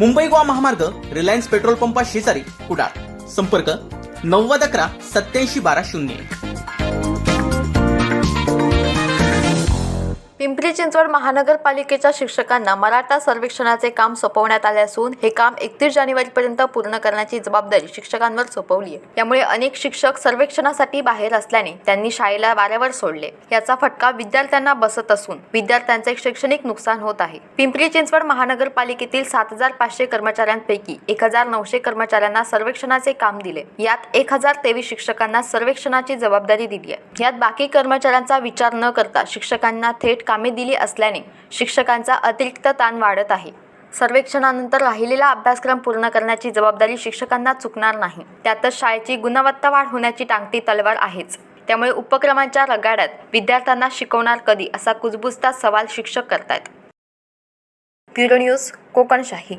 मुंबई गोवा महामार्ग Reliance petrol पंपा शेजारी कुडाळ संपर्क नव्वद अकरा सत्याऐंशी बारा शून्य पिंपरी चिंचवड महानगरपालिकेच्या शिक्षकांना मराठा सर्वेक्षणाचे काम सोपवण्यात आले असून हे काम एकतीस जानेवारीपर्यंत पूर्ण करण्याची जबाबदारी शिक्षकांवर सोपवली आहे. त्यामुळे अनेक शिक्षक सर्वेक्षणासाठी बाहेर असल्याने त्यांनी शाळेला वाऱ्यावर सोडले. याचा फटका विद्यार्थ्यांना बसत असून विद्यार्थ्यांचे शैक्षणिक नुकसान होत आहे. पिंपरी चिंचवड महानगरपालिकेतील सात हजार पाचशे कर्मचाऱ्यांपैकी एक हजार नऊशे कर्मचाऱ्यांना सर्वेक्षणाचे काम दिले. यात एक हजार तेवीस शिक्षकांना सर्वेक्षणाची जबाबदारी दिली आहे. यात बाकी कर्मचाऱ्यांचा विचार न करता शिक्षकांना थेट कामे दिली असल्याने शिक्षकांचा अतिरिक्त ताण वाढत आहे. सर्वेक्षणानंतर राहिलेला अभ्यासक्रम पूर्ण करण्याची जबाबदारी शिक्षकांना चुकणार नाही. त्यातच शाळेची गुणवत्ता वाढ होण्याची टांगती तलवार आहेच. त्यामुळे उपक्रमांच्या रगाड्यात विद्यार्थ्यांना शिकवणार कधी असा कुजबुजता सवाल शिक्षक करतायत. Bureau news Kokanshahi.